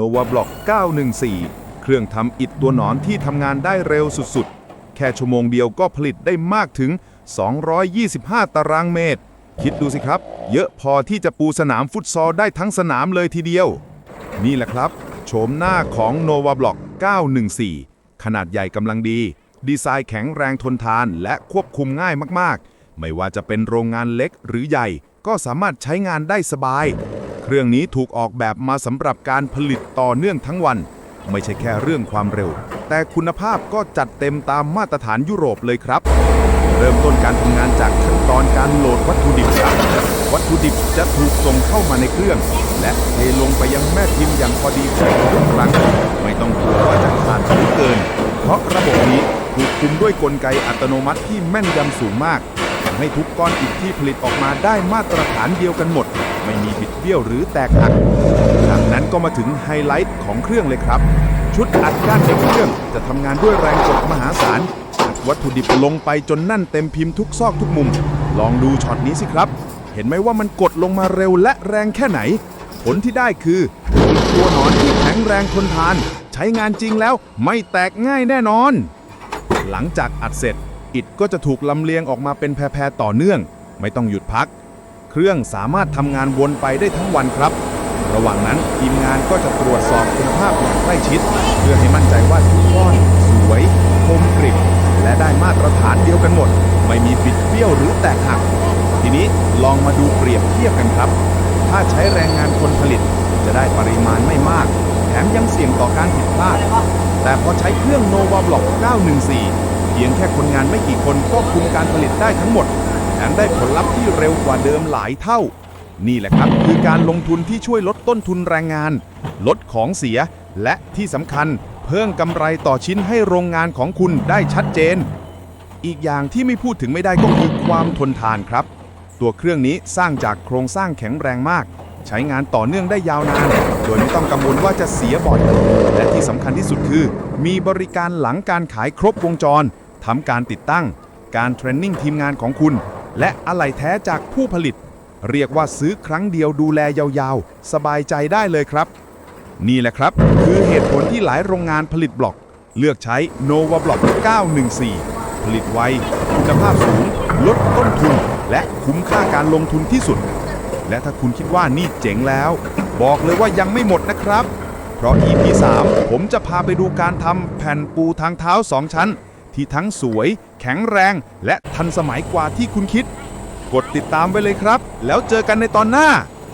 Nova Block 914 เครื่องทำอิฐตัวหนอนที่ทำงานได้เร็วสุดๆ แค่ชั่วโมงเดียวก็ผลิตได้มากถึง 225 ตารางเมตร คิดดูสิครับ เยอะพอที่จะปูสนามฟุตซอลได้ทั้งสนามเลยทีเดียว นี่แหละครับ โฉมหน้าของ Nova Block 914 ขนาดใหญ่กำลังดี ดีไซน์แข็งแรงทนทานและควบคุมง่ายมากๆ ไม่ว่าจะเป็นโรงงานเล็กหรือใหญ่ก็สามารถใช้งานได้สบาย เครื่องนี้ถูกออกแบบมาสำหรับการผลิตต่อเนื่องทั้งวัน ไม่ใช่แค่เรื่องความเร็ว แต่คุณภาพก็จัดเต็มตามมาตรฐานยุโรปเลยครับ เริ่มต้นการทำงานจากขั้นตอนการโหลดวัตถุดิบครับวัตถุดิบจะถูกส่งเข้ามาในเครื่อง และเทลงไปยังแม่พิมพ์อย่างพอดีใช้ทุกครั้ง ไม่ต้องกลัวว่าจะขาดหรือเกิน เพราะระบบนี้ถูกคุมด้วยกลไกอัตโนมัติที่แม่นยำสูงมาก ให้ทุกก้อนอิฐที่ผลิตออกมาได้มาตรฐานเดียวกันหมด ไม่มีบิดเบี้ยวหรือแตกหักจากนั้นก็มาถึงไฮไลท์ของเครื่องเลยครับ ชุดอัดก้านในเครื่องจะทำงานด้วยแรงกดมหาศาลอัดวัตถุดิบลงไปจนนั่นเต็มพิมพ์ทุกซอกทุกมุม ลองดูช็อตนี้สิครับ เห็นไหมว่ามันกดลงมาเร็วและแรงแค่ไหน ผลที่ได้คือตัวหนอนที่แข็งแรงทนทาน ใช้งานจริงแล้วไม่แตกง่ายแน่นอน หลังจากอัดเสร็จ อิฐก็จะถูกลำเลียงออกมาเป็นแพรๆต่อเนื่อง ไม่ต้องหยุดพัก เครื่องสามารถทำงานวนไปได้ทั้งวันครับ ระหว่างนั้นทีมงานก็จะตรวจสอบคุณภาพอย่างใกล้ชิด เพื่อให้มั่นใจว่าทุกก้อนสวยคมกริบและได้มาตรฐานเดียวกันหมด ไม่มีบิดเบี้ยวหรือแตกหัก ทีนี้ลองมาดูเปรียบเทียบกันครับ ถ้าใช้แรงงานคนผลิตจะได้ปริมาณไม่มาก แถมยังเสี่ยงต่อการผิดพลาด แต่พอใช้เครื่อง Nova Block 914 พียงแค่คนงานไม่กี่คนก็คุมการผลิตได้ทั้งหมดแถมได้ผลลัพธ์ที่เร็วกว่าเดิมหลายเท่า นี่แหละครับคือการลงทุนที่ช่วยลดต้นทุนแรงงาน ลดของเสีย และที่สำคัญเพิ่มกำไรต่อชิ้นให้โรงงานของคุณได้ชัดเจน อีกอย่างที่ไม่พูดถึงไม่ได้ก็คือความทนทานครับ ตัวเครื่องนี้สร้างจากโครงสร้างแข็งแรงมาก ใช้งานต่อเนื่องได้ยาวนาน โดยไม่ต้องกังวลว่าจะเสียบ่อย และที่สำคัญที่สุดคือ มีบริการหลังการขายครบวงจร ทำการติดตั้ง การเทรนนิ่งทีมงานของคุณ และอะไหล่แท้จากผู้ผลิต เรียกว่าซื้อครั้งเดียวดูแลยาวๆ สบายใจได้เลยครับ นี่แหละครับ คือเหตุผลที่หลายโรงงานผลิตบล็อก เลือกใช้ Nova Block 914 ผลิตไว คุณภาพสูง ลดต้นทุน และคุ้มค่าการลงทุนที่สุด และถ้าคุณคิดว่านี่เจ๋งแล้ว บอกเลยว่ายังไม่หมดนะครับ เพราะ EP 3ผมจะพาไปดูการทำแผ่นปูทางเท้า 2 ชั้น ที่ทั้งสวย แข็งแรง และทันสมัยกว่าที่คุณคิด กดติดตามไว้เลยครับ แล้วเจอกันในตอนหน้า